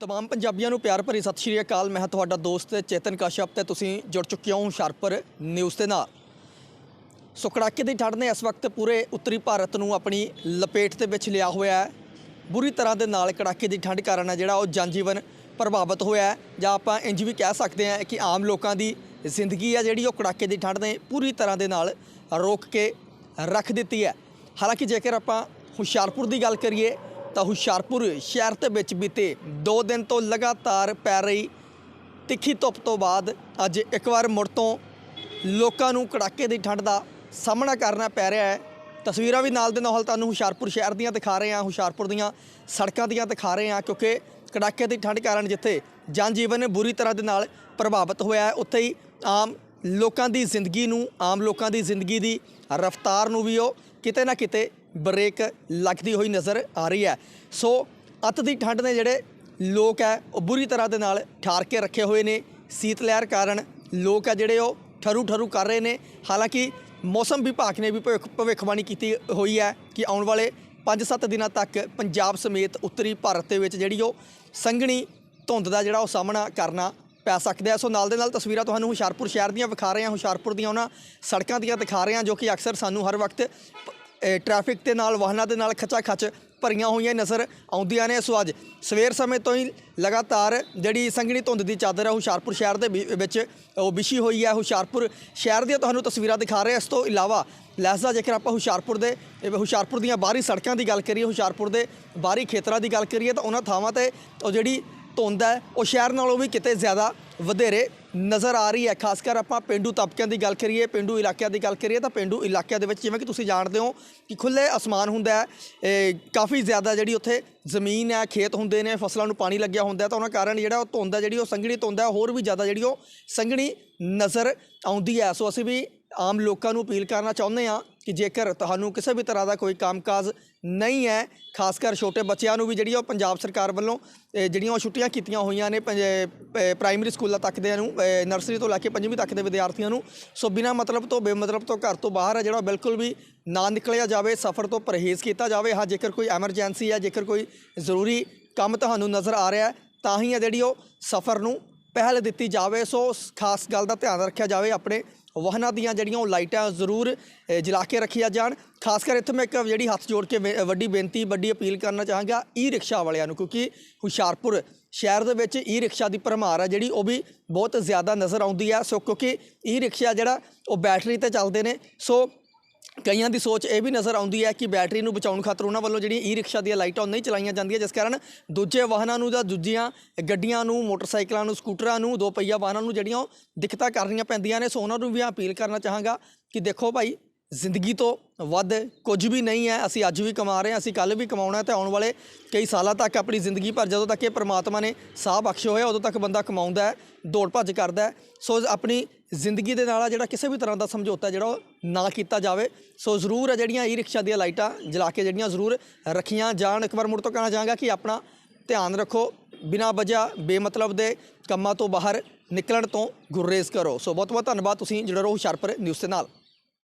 ਤਮਾਮ ਪੰਜਾਬੀਆਂ ਨੂੰ ਪਿਆਰ ਭਰੀ ਸਤਿ ਸ਼੍ਰੀ ਅਕਾਲ ਮੈਂ ਹਾਂ ਤੁਹਾਡਾ ਦੋਸਤ ਚੇਤਨ ਕਸ਼ਪ ਤੇ ਤੁਸੀਂ ਜੁੜ ਚੁੱਕੇ ਹੋ ਹੁਸ਼ਿਆਰਪੁਰ ਨਿਊਜ਼ ਦੇ ਨਾਲ ਸੋ ਕੜਾਕੇ ਦੀ ਠੰਡ ਨੇ ਇਸ ਵਕਤ ਪੂਰੇ ਉੱਤਰੀ ਭਾਰਤ ਨੂੰ ਆਪਣੀ ਲਪੇਟ ਦੇ ਵਿੱਚ ਲਿਆ ਹੋਇਆ ਹੈ ਬੁਰੀ ਤਰ੍ਹਾਂ ਦੇ ਨਾਲ ਕੜਾਕੇ ਦੀ ਠੰਡ ਕਾਰਨ ਹੈ ਜਿਹੜਾ ਉਹ ਜਨਜੀਵਨ ਪ੍ਰਭਾਵਿਤ ਹੋਇਆ ਹੈ ਜਾਂ ਆਪਾਂ ਇੰਜ ਵੀ ਕਹਿ ਸਕਦੇ ਹਾਂ ਕਿ ਆਮ ਲੋਕਾਂ ਦੀ ਜ਼ਿੰਦਗੀ ਹੈ ਜਿਹੜੀ ਉਹ ਕੜਾਕੇ ਦੀ ਠੰਡ ਨੇ ਪੂਰੀ ਤਰ੍ਹਾਂ ਦੇ ਨਾਲ ਰੋਕ ਕੇ ਰੱਖ ਦਿੱਤੀ ਹੈ ਹਾਲਾਂਕਿ ਜੇਕਰ ਆਪਾਂ ਹੁਸ਼ਿਆਰਪੁਰ ਦੀ ਗੱਲ ਕਰੀਏ ਤਾਂ ਹੁਸ਼ਿਆਰਪੁਰ ਸ਼ਹਿਰ ਦੇ ਵਿੱਚ ਬੀਤੇ 2 ਦਿਨ ਤੋਂ ਲਗਾਤਾਰ ਪੈ ਰਹੀ ਤਿੱਖੀ ਧੁੱਪ ਤੋਂ ਬਾਅਦ ਅੱਜ ਇੱਕ ਵਾਰ ਮੁੜ ਤੋਂ ਲੋਕਾਂ ਨੂੰ ਕੜਾਕੇ ਦੀ ਠੰਡ ਦਾ ਸਾਹਮਣਾ ਕਰਨਾ ਪੈ ਰਿਹਾ ਹੈ। ਤਸਵੀਰਾਂ ਵੀ ਨਾਲ ਦੇ ਨਾਲ ਤੁਹਾਨੂੰ ਹੁਸ਼ਿਆਰਪੁਰ ਸ਼ਹਿਰ ਦੀਆਂ ਦਿਖਾ ਰਹੇ ਹਾਂ। ਹੁਸ਼ਿਆਰਪੁਰ ਦੀਆਂ ਸੜਕਾਂ ਦੀਆਂ ਦਿਖਾ ਰਹੇ ਹਾਂ ਕਿਉਂਕਿ ਕੜਾਕੇ ਦੀ ਠੰਡ ਕਾਰਨ ਜਿੱਥੇ ਜਨ ਜੀਵਨ ਬੁਰੀ ਤਰ੍ਹਾਂ ਦੇ ਨਾਲ ਪ੍ਰਭਾਵਿਤ ਹੋਇਆ ਹੈ, ਉੱਥੇ ਹੀ ਆਮ ਲੋਕਾਂ ਦੀ ਜ਼ਿੰਦਗੀ ਨੂੰ, ਆਮ ਲੋਕਾਂ ਦੀ ਜ਼ਿੰਦਗੀ ਦੀ ਰਫ਼ਤਾਰ ਨੂੰ ਵੀ ਉਹ ਕਿਤੇ ਨਾ ਕਿਤੇ ਬ੍ਰੇਕ ਲੱਗਦੀ ਹੋਈ ਨਜ਼ਰ ਆ ਰਹੀ ਹੈ। ਸੋ ਅੱਤ ਦੀ ਠੰਡ ਨੇ ਜਿਹੜੇ ਲੋਕ ਹੈ, ਉਹ ਬੁਰੀ ਤਰ੍ਹਾਂ ਦੇ ਨਾਲ ਠਾਰ ਕੇ ਰੱਖੇ ਹੋਏ ਨੇ। ਸੀਤ ਲਹਿਰ ਕਾਰਨ ਲੋਕ ਆ ਜਿਹੜੇ ਉਹ ਠਰੂ ਠਰੂ ਕਰ ਰਹੇ ਨੇ। ਹਾਲਾਂਕਿ ਮੌਸਮ ਵਿਭਾਗ ਨੇ ਵੀ ਭਵਿੱਖ, ਭਵਿੱਖਬਾਣੀ ਕੀਤੀ ਹੋਈ ਹੈ ਕਿ ਆਉਣ ਵਾਲੇ 5-7 ਦਿਨਾਂ ਤੱਕ ਪੰਜਾਬ ਸਮੇਤ ਉੱਤਰੀ ਭਾਰਤ ਦੇ ਵਿੱਚ ਜਿਹੜੀ ਉਹ ਸੰਘਣੀ ਧੁੰਦ ਦਾ ਜਿਹੜਾ ਉਹ ਸਾਹਮਣਾ ਕਰਨਾ ਪੈ ਸਕਦਾ ਹੈ। ਸੋ ਨਾਲ ਦੇ ਨਾਲ ਤਸਵੀਰਾਂ ਤੁਹਾਨੂੰ ਹੁਸ਼ਿਆਰਪੁਰ ਸ਼ਹਿਰ ਦੀਆਂ ਵਿਖਾ ਰਹੇ ਹਾਂ। ਹੁਸ਼ਿਆਰਪੁਰ ਦੀਆਂ ਉਹਨਾਂ ਸੜਕਾਂ ਦੀਆਂ ਦਿਖਾ ਰਹੇ ਹਾਂ ਜੋ ਕਿ ਅਕਸਰ ਸਾਨੂੰ ਹਰ ਵਕਤ ਅ, ਟ੍ਰੈਫਿਕ ਦੇ ਨਾਲ ਵਾਹਨਾਂ ਦੇ ਨਾਲ ਖੱਚਾ ਖੱਚ ਭਰੀਆਂ ਹੋਈਆਂ ਨਜ਼ਰ ਆਉਂਦੀਆਂ ਨੇ। ਸੋ ਅੱਜ ਸਵੇਰ ਸਮੇਂ ਤੋਂ ਹੀ ਲਗਾਤਾਰ ਜਿਹੜੀ ਸੰਘਣੀ ਧੁੰਦ ਦੀ ਚਾਦਰ ਹੈ ਹੁਸ਼ਿਆਰਪੁਰ ਸ਼ਹਿਰ ਦੇ ਵਿ- ਵਿੱਚ ਉਹ ਵਿਛੀ ਹੋਈ ਹੈ ਹੁਸ਼ਿਆਰਪੁਰ ਸ਼ਹਿਰ ਦੀਆਂ ਤੁਹਾਨੂੰ ਤਸਵੀਰਾਂ ਦਿਖਾ ਰਹੇ ਇਸ ਤੋਂ ਇਲਾਵਾ ਲਹਿਜ਼ਾ ਜੇਕਰ ਆਪਾਂ ਹੁਸ਼ਿਆਰਪੁਰ ਦੇ ਹੁਸ਼ਿਆਰਪੁਰ ਦੀਆਂ ਬਾਹਰੀ ਸੜਕਾਂ ਦੀ ਗੱਲ ਕਰੀਏ ਹੁਸ਼ਿਆਰਪੁਰ ਦੇ ਬਾਹਰੀ ਖੇਤਰਾਂ ਦੀ ਗੱਲ ਕਰੀਏ ਤਾਂ ਉਹਨਾਂ ਥਾਵਾਂ ਤੇ ਉਹ ਜਿਹੜੀ ਧੁੰਦ ਹੈ। ਉਹ ਸ਼ਹਿਰ ਨਾਲੋਂ ਵੀ ਕਿਤੇ ਜ਼ਿਆਦਾ ਵਧੇਰੇ ਨਜ਼ਰ ਆ ਰਹੀ ਹੈ। ਖਾਸ ਕਰ ਆਪਾਂ ਪਿੰਡੂ ਤਬਕਿਆਂ ਦੀ ਗੱਲ ਕਰੀਏ, ਪਿੰਡੂ ਇਲਾਕਿਆਂ ਦੀ ਗੱਲ ਕਰੀਏ, ਤਾਂ ਪਿੰਡੂ ਇਲਾਕਿਆਂ ਦੇ ਵਿੱਚ ਜਿਵੇਂ ਕਿ ਤੁਸੀਂ ਜਾਣਦੇ ਹੋ ਕਿ ਖੁੱਲੇ ਅਸਮਾਨ ਹੁੰਦਾ ਹੈ। ਕਾਫੀ ਜ਼ਿਆਦਾ ਜਿਹੜੀ ਉੱਥੇ ਜ਼ਮੀਨ ਹੈ, ਖੇਤ ਹੁੰਦੇ ਨੇ, ਫਸਲਾਂ ਨੂੰ ਪਾਣੀ ਲੱਗਿਆ ਹੁੰਦਾ ਤਾਂ ਉਹਨਾਂ ਕਾਰਨ ਜਿਹੜਾ ਉਹ ਧੁੰਦ ਹੈ, ਜਿਹੜੀ ਉਹ ਸੰਘਣੀ ਧੁੰਦ ਹੈ, ਹੋਰ ਵੀ ਜ਼ਿਆਦਾ ਜਿਹੜੀ ਉਹ ਸੰਘਣੀ ਨਜ਼ਰ ਆਉਂਦੀ ਹੈ। ਸੋ ਅਸੀਂ ਵੀ ਆਮ ਲੋਕਾਂ ਨੂੰ ਅਪੀਲ ਕਰਨਾ ਚਾਹੁੰਦੇ ਹਾਂ ਕਿ ਜੇਕਰ ਤੁਹਾਨੂੰ ਕਿਸੇ ਵੀ ਤਰ੍ਹਾਂ ਦਾ ਕੋਈ ਕੰਮਕਾਜ ਨਹੀਂ ਹੈ, ਖਾਸ ਕਰ ਛੋਟੇ ਬੱਚਿਆਂ ਨੂੰ ਵੀ ਜਿਹੜੀ ਉਹ ਪੰਜਾਬ ਸਰਕਾਰ ਵੱਲੋਂ ਜਿਹੜੀਆਂ ਉਹ ਛੁੱਟੀਆਂ ਕੀਤੀਆਂ ਹੋਈਆਂ ਨੇ ਪੰਜ- ਪ੍ਰਾਇਮਰੀ ਸਕੂਲਾਂ ਤੱਕ ਦੇ ਨੂੰ ਨਰਸਰੀ ਤੋਂ ਲੈ ਕੇ ਪੰਜਵੀਂ ਤੱਕ ਦੇ ਵਿਦਿਆਰਥੀਆਂ ਨੂੰ, ਸੋ ਬਿਨਾਂ ਮਤਲਬ ਤੋਂ, ਬੇਮਤਲਬ ਤੋਂ ਘਰ ਤੋਂ ਬਾਹਰ ਹੈ ਜਿਹੜਾ ਬਿਲਕੁਲ ਵੀ ਨਾ ਨਿਕਲਿਆ ਜਾਵੇ, ਸਫ਼ਰ ਤੋਂ ਪਰਹੇਜ਼ ਕੀਤਾ ਜਾਵੇ। ਹਾਂ, ਜੇਕਰ ਕੋਈ ਐਮਰਜੈਂਸੀ ਹੈ ਜੇਕਰ ਕੋਈ ਜ਼ਰੂਰੀ ਕੰਮ ਤੁਹਾਨੂੰ ਨਜ਼ਰ ਆ ਰਿਹਾ, ਤਾਂ ਹੀ ਹੈ ਜਿਹੜੀ ਉਹ ਸਫ਼ਰ ਨੂੰ ਪਹਿਲ ਦਿੱਤੀ ਜਾਵੇ। ਸੋ, ਖਾਸ ਗੱਲ ਦਾ ਧਿਆਨ ਰੱਖਿਆ ਜਾਵੇ ਆਪਣੇ ਵਾਹਨਾਂ ਦੀਆਂ ਜਿਹੜੀਆਂ ਉਹ ਲਾਈਟਾਂ ਜ਼ਰੂਰ ਜਲਾ ਕੇ ਰੱਖੀਆਂ ਜਾਣ। ਖਾਸ ਕਰ ਇੱਥੇ ਮੈਂ ਇੱਕ ਜਿਹੜੀ ਹੱਥ ਜੋੜ ਕੇ ਬੇ- ਵੱਡੀ ਬੇਨਤੀ, ਵੱਡੀ ਅਪੀਲ ਕਰਨਾ ਚਾਹਾਂਗਾ ਈ ਰਿਕਸ਼ਾ ਵਾਲਿਆਂ ਨੂੰ, ਕਿਉਂਕਿ ਹੁਸ਼ਿਆਰਪੁਰ ਸ਼ਹਿਰ ਦੇ ਵਿੱਚ ਈ ਰਿਕਸ਼ਾ ਦੀ ਭਰਮਾਰ ਹੈ ਜਿਹੜੀ, ਉਹ ਵੀ ਬਹੁਤ ਜ਼ਿਆਦਾ ਨਜ਼ਰ ਆਉਂਦੀ ਹੈ ਸੋ ਕਿਉਂਕਿ ਈ ਰਿਕਸ਼ਾ ਜਿਹੜਾ, ਉਹ ਬੈਟਰੀ ਤੇ ਚੱਲਦੇ ਨੇ। ਸੋ ਕਈਆਂ ਦੀ ਸੋਚ ਇਹ ਵੀ ਨਜ਼ਰ ਆਉਂਦੀ ਹੈ ਕਿ ਬੈਟਰੀ ਨੂੰ ਬਚਾਉਣ ਖਾਤਰ ਉਹਨਾਂ ਵੱਲੋਂ ਜਿਹੜੀਆਂ ਈ ਰਿਕਸ਼ਾ ਦੀਆਂ ਲਾਈਟਾਂ ਉਹ ਨਹੀਂ ਚਲਾਈਆਂ ਜਾਂਦੀਆਂ, ਜਿਸ ਕਾਰਨ ਦੂਜੇ ਵਾਹਨਾਂ ਨੂੰ ਜਾਂ ਦੂਜੀਆਂ ਗੱਡੀਆਂ ਨੂੰ, ਮੋਟਰਸਾਈਕਲਾਂ ਨੂੰ, ਸਕੂਟਰਾਂ ਨੂੰ, ਦੋ ਪਹੀਆ ਵਾਹਨਾਂ ਨੂੰ ਜਿਹੜੀਆਂ ਉਹ ਦਿੱਕਤਾਂ ਕਰਨੀਆਂ ਪੈਂਦੀਆਂ ਨੇ। ਸੋ ਉਹਨਾਂ ਨੂੰ ਵੀ ਅਪੀਲ ਕਰਨਾ ਚਾਹਾਂਗਾ ਕਿ ਦੇਖੋ ਭਾਈ ਜ਼ਿੰਦਗੀ ਤੋਂ ਵੱਧ ਕੁਝ ਵੀ ਨਹੀਂ ਹੈ। ਅਸੀਂ ਅੱਜ ਵੀ ਕਮਾ ਰਹੇ ਹਾਂ, ਅਸੀਂ ਕੱਲ ਵੀ ਕਮਾਉਣਾ ਹੈ ਤੇ ਆਉਣ ਵਾਲੇ ਕਈ ਸਾਲਾਂ ਤੱਕ ਆਪਣੀ ਜ਼ਿੰਦਗੀ ਭਰ, ਜਦੋਂ ਤੱਕ ਇਹ ਪ੍ਰਮਾਤਮਾ ਨੇ ਸਾਹ ਬਖਸ਼ੇ ਹੋਇਆ, ਉਦੋਂ ਤੱਕ ਬੰਦਾ ਕਮਾਉਂਦਾ ਹੈ, ਦੌੜ ਭੱਜ ਕਰਦਾ ਹੈ। ਸੋ ਆਪਣੀ ਜ਼ਿੰਦਗੀ ਦੇ ਨਾਲ ਜਿਹੜਾ ਕਿਸੇ ਵੀ ਤਰ੍ਹਾਂ ਦਾ ਸਮਝੌਤਾ ਜਿਹੜਾ ਉਹ ਨਾ ਕੀਤਾ ਜਾਵੇ। ਸੋ ਜ਼ਰੂਰ ਹੈ ਜਿਹੜੀਆਂ ਈ ਰਿਕਸ਼ਾ ਦੀਆਂ ਲਾਈਟਾਂ ਜਲਾ ਕੇ ਜਿਹੜੀਆਂ ਜ਼ਰੂਰ ਰੱਖੀਆਂ ਜਾਣ। ਇੱਕ ਵਾਰ ਮੁੜ ਤੋਂ ਕਹਿਣਾ ਚਾਹਾਂਗਾ ਕਿ ਆਪਣਾ ਧਿਆਨ ਰੱਖੋ, ਬਿਨਾਂ ਵਜ੍ਹਾ ਬੇਮਤਲਬ ਦੇ ਕੰਮਾਂ ਤੋਂ ਬਾਹਰ ਨਿਕਲਣ ਤੋਂ ਗੁਰਰੇਜ਼ ਕਰੋ। ਸੋ ਬਹੁਤ ਬਹੁਤ ਧੰਨਵਾਦ। ਤੁਸੀਂ ਜਿਹੜਾ ਰਹੋ ਹੁਸ਼ਿਆਰਪੁਰ ਨਿਊਜ਼ ਦੇ ਨਾਲ।